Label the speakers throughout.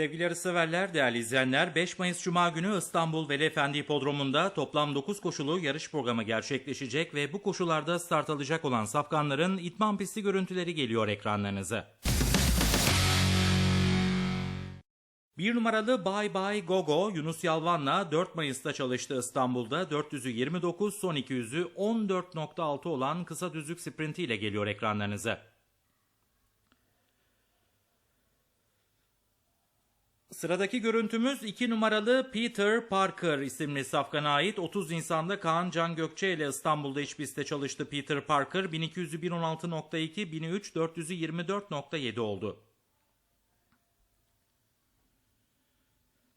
Speaker 1: Sevgili yarışseverler, değerli izleyenler, 5 Mayıs Cuma günü İstanbul Veli Hipodromu'nda toplam 9 koşulu yarış programı gerçekleşecek ve bu koşularda start alacak olan safkanların itman pisti görüntüleri geliyor ekranlarınıza. Bir numaralı Bye Bye Gogo Yunus Yalvan'la 4 Mayıs'ta çalıştı İstanbul'da 400'ü 29 son 200'ü 14.6 olan kısa düzlük sprintiyle geliyor ekranlarınıza. Sıradaki görüntümüz 2 numaralı Peter Parker isimli safkana ait 30 Nisan'da Kaan Can Gökçe ile İstanbul'da iç pistte çalıştı Peter Parker 1200'ü 1.16.2 1003 400'ü 24.7 oldu.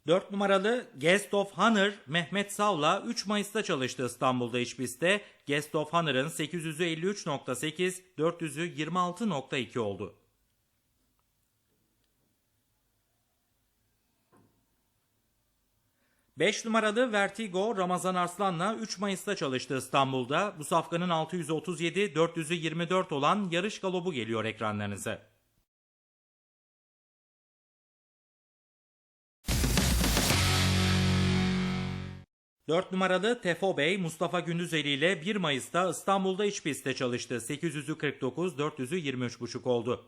Speaker 1: 4 numaralı Guest of Honor Mehmet Sav'la 3 Mayıs'ta çalıştı İstanbul'da pistte. Guest of Honor'ın 800'ü 53.8, 400'ü 26.2 oldu. Beş numaralı Vertigo Ramazan Arslan'la 3 Mayıs'ta çalıştı İstanbul'da. Bu safkanın 637, 400'ü 24 olan yarış galobu geliyor ekranlarınıza. 4 numaralı Tefo Bey Mustafa Gündüzeli ile 1 Mayıs'ta İstanbul'da iç pistte çalıştı. 800'ü 49, 400'ü 23,5 oldu.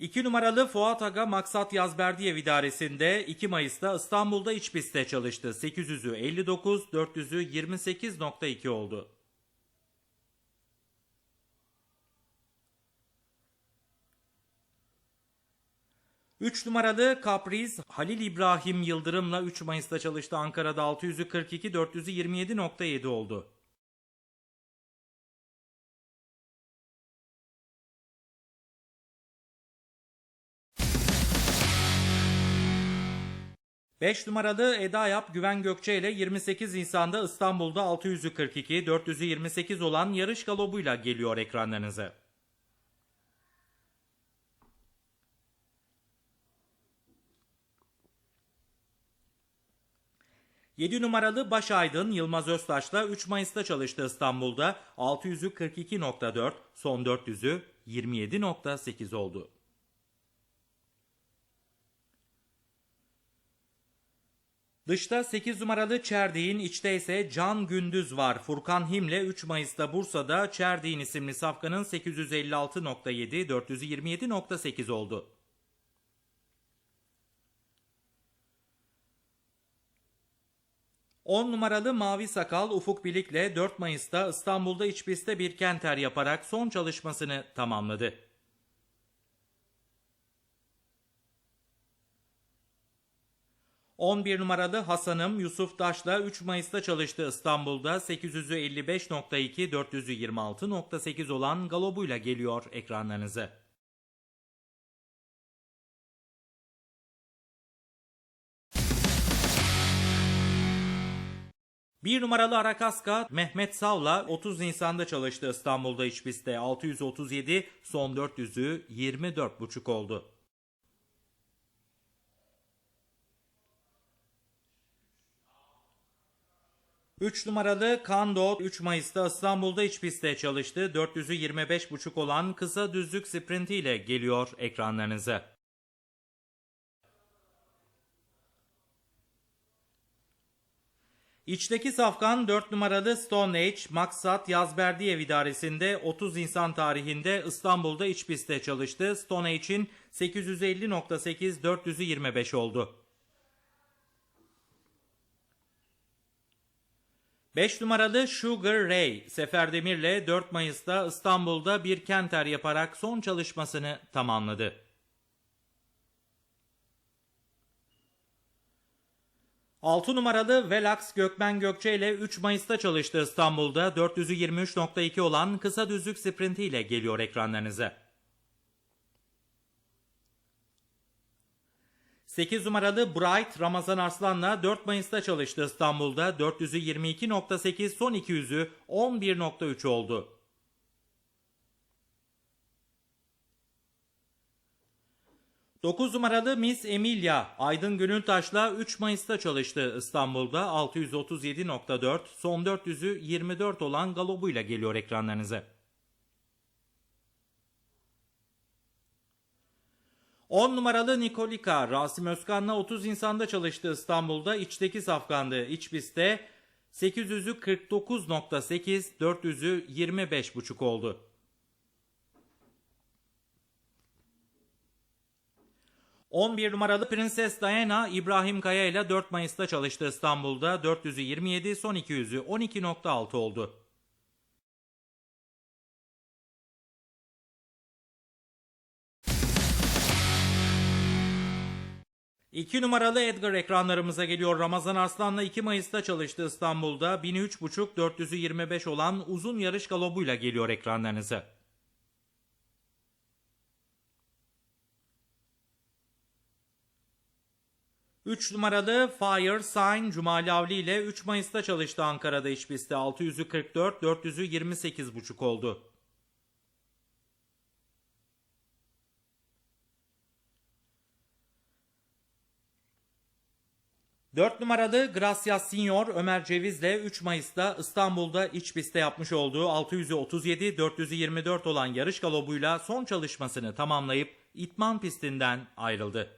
Speaker 1: İki numaralı Fuat Aga Maksat Yazberdiyev idaresinde 2 Mayıs'ta İstanbul'da iç pistte çalıştı. 800'ü 59, 400'ü 28.2 oldu. 3 numaralı Capriz Halil İbrahim Yıldırım'la 3 Mayıs'ta çalıştı. Ankara'da 600'ü 42, 400'ü 27.7 oldu. Beş numaralı Eda Yap Güven Gökçe ile 28 Nisan'da İstanbul'da 600'ü 42, 400'ü 28 olan yarış galobuyla geliyor ekranlarınıza. 7 numaralı Başaydın Yılmaz Öztaş'la 3 Mayıs'ta çalıştı İstanbul'da. 600'ü 42.4, son 400'ü 27.8 oldu. Dışta 8 numaralı Çerdiğin, içte ise Can Gündüz var. Furkan Him'le 3 Mayıs'ta Bursa'da Çerdiğin isimli safkanın 856.7, 427.8 oldu. 10 numaralı Mavi Sakal Ufuk Bilik'le 4 Mayıs'ta İstanbul'da iç bir kenter yaparak son çalışmasını tamamladı. ...11 numaralı Hasan'ım Yusuf Daş'la 3 Mayıs'ta çalıştı İstanbul'da 800'ü 55.2, 400'ü 26.8 olan galobuyla geliyor ekranlarınıza. Bir numaralı Arakaska Mehmet Sav'la 30 Nisan'da çalıştı İstanbul'da iç pistte 637 son 400'ü 24,5 oldu. Üç numaralı Kando 3 Mayıs'ta İstanbul'da iç pistte çalıştı. 400'ü 25,5 olan kısa düzlük sprintiyle geliyor ekranlarınıza. İçteki safkan 4 numaralı Stone Age Maksat Yazberdiyev idaresinde 30 insan tarihinde İstanbul'da iç pistte çalıştı. Stone Age'in 850.8 425 oldu. 5 numaralı Sugar Ray Sefer Demir'le 4 Mayıs'ta İstanbul'da bir kenter yaparak son çalışmasını tamamladı. 6 numaralı Velax Gökmen Gökçe ile 3 Mayıs'ta çalıştı İstanbul'da 400'ü 23.2 olan kısa düzlük sprinti ile geliyor ekranlarınıza. 8 numaralı Bright Ramazan Arslan'la 4 Mayıs'ta çalıştı İstanbul'da 400'ü 22.8 son 200'ü 11.3 oldu. 9 numaralı Miss Emilia Aydın Gönültaş'la 3 Mayıs'ta çalıştı İstanbul'da 637.4 son 400'ü 24 olan galobuyla geliyor ekranlarınıza. 10 numaralı Nikolika Rasim Özkan'la 30 insanda çalıştı İstanbul'da içteki safkandı. İç pistte 800'ü 49.8 400'ü 25.5 oldu. 11 numaralı Prenses Diana İbrahim Kaya ile 4 Mayıs'ta çalıştı İstanbul'da 400'ü 27 son 200'ü 12.6 oldu. İki numaralı Edgar ekranlarımıza geliyor. Ramazan Arslan'la 2 Mayıs'ta çalıştı İstanbul'da. 1003.5 425 olan uzun yarış galobuyla geliyor ekranlarınıza. Üç numaralı Fire Sign Cumali Avli ile 3 Mayıs'ta çalıştı Ankara'da iç pistte 600'ü 44, 400'ü 28.5 oldu. 4 numaralı Gracias Senior Ömer Ceviz'le 3 Mayıs'ta İstanbul'da iç pistte yapmış olduğu 600'ü 37, 424 olan yarış galobuyla son çalışmasını tamamlayıp İtman pistinden ayrıldı.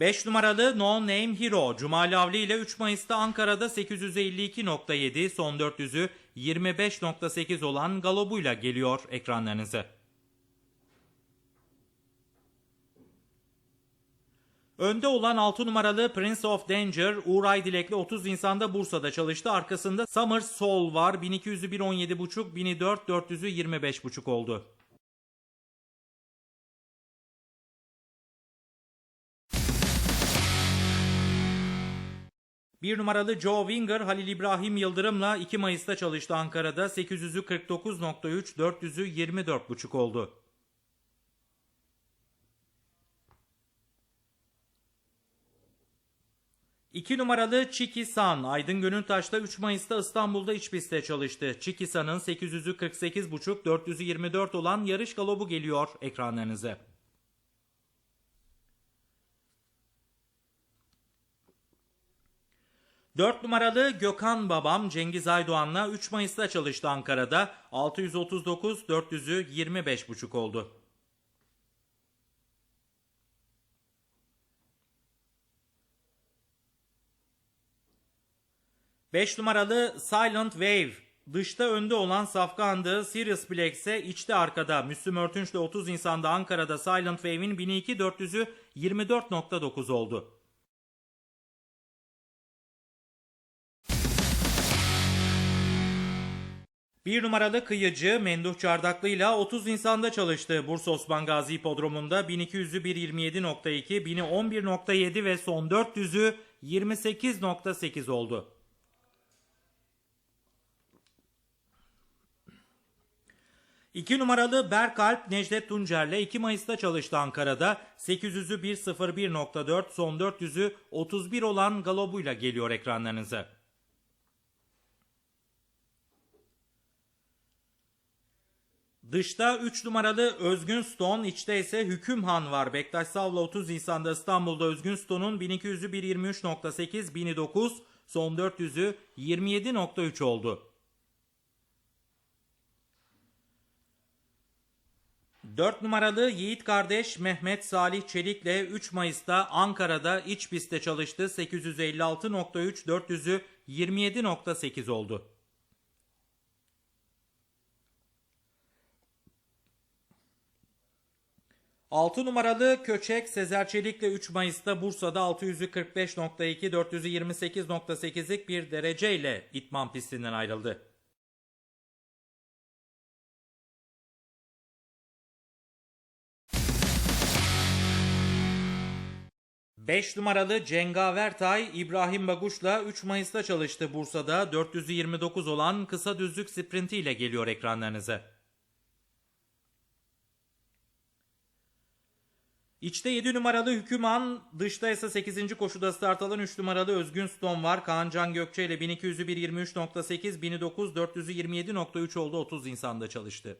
Speaker 1: 5 numaralı No Name Hero Cumali Avli ile 3 Mayıs'ta Ankara'da 852.7 son 400'ü 25.8 olan galobuyla geliyor ekranlarınıza. Önde olan 6 numaralı Prince of Danger Uğur Aydilek'le 30 Nisan'da Bursa'da çalıştı. Arkasında Summer Soul var. 1200'ü 117.5, 1004, 400'ü 25.5 oldu. Bir numaralı Joe Winger Halil İbrahim Yıldırım'la 2 Mayıs'ta çalıştı Ankara'da. 800'ü 49.3, 400'ü 24.5 oldu. 2 numaralı Çiki San Aydın Gönültaş'ta 3 Mayıs'ta İstanbul'da iç pistte çalıştı. Çiki San'ın 800'ü 48.5 400'ü 24 olan yarış galobu geliyor ekranlarınıza. Dört numaralı Gökhan Babam Cengiz Aydoğan'la 3 Mayıs'ta çalıştı Ankara'da. 639 400'ü 25.5 oldu. 5 numaralı Silent Wave dışta önde olan safkandı. Sirius Black ise içte arkada. Müslüm Örtünç'le 30 insanda Ankara'da Silent Wave'in 1002 400'ü 24.9 oldu. Bir numaralı kıyıcı Menduh Çardaklı ile 30 insanda çalıştı. Bursa Osman Gazi Hipodromu'nda 1200'ü 1.27.2, 1000'i 11.7 ve son 400'ü 28.8 oldu. 2 numaralı Berkalp Necdet Tuncer'le 2 Mayıs'ta çalıştı Ankara'da. 800'ü 1.01.4 son 400'ü 31 olan galobuyla geliyor ekranlarınıza. Dışta 3 numaralı Özgün Stone, içte ise Hükümhan var. Bektaş Savla 30 Nisan'da İstanbul'da Özgün Stone'un 1200'ü 1.23.8, 1009, son 400'ü 27.3 oldu. 4 numaralı Yiğit kardeş Mehmet Salih Çelik'le 3 Mayıs'ta Ankara'da iç pistte çalıştı. 856.3 400'ü 27.8 oldu. Altı numaralı Köçek Sezer Çelik'le 3 Mayıs'ta Bursa'da 600'ü 45.2 400'ü 28.8'lik bir dereceyle itman pistinden ayrıldı. 5 numaralı Cengaver Tay İbrahim Baguş'la 3 Mayıs'ta çalıştı Bursa'da 429 olan kısa düzlük sprinti ile geliyor ekranlarınıza. İçte 7 numaralı Hüküman, dışta ise 8. koşuda start alan 3 numaralı Özgün Stone var. Kaan Can Gökçe ile 1200'ü 1.23.8, 1009 427.3 oldu 30 insanda çalıştı.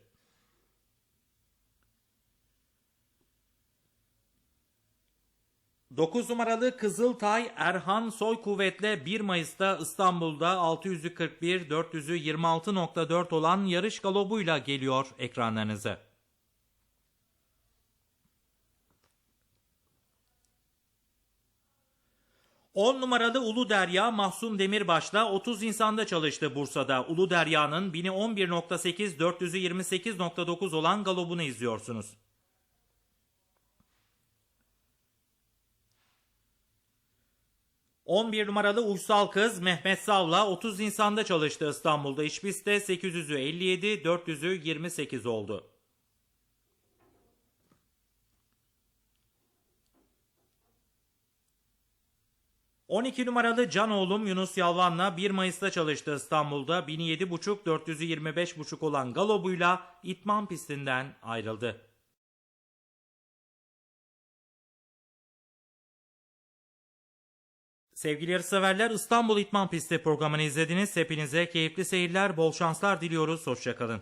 Speaker 1: 9 numaralı Kızıltay Erhan Soy Kuvvet'le 1 Mayıs'ta İstanbul'da 600'ü 41, 400'ü 26.4 olan yarış galobuyla geliyor ekranlarınıza. On numaralı Ulu Derya Mahsun Demirbaş'la 30 insanda çalıştı Bursa'da. Ulu Derya'nın 1000'i 11.8, 400'ü 28.9 olan galobunu izliyorsunuz. 11 numaralı Uysal Kız Mehmet Sav'la 30 insanda çalıştı İstanbul'da. İç pistte 800'ü 57, 400'ü 28 oldu. ...12 numaralı Can oğlum Yunus Yalvan'la 1 Mayıs'ta çalıştı İstanbul'da. 1007.5, 400'ü 25.5 olan galobuyla itman pistinden ayrıldı. Sevgili yarışseverler İstanbul İtman Pisti programını izlediniz. Hepinize keyifli seyirler, bol şanslar diliyoruz. Hoşçakalın.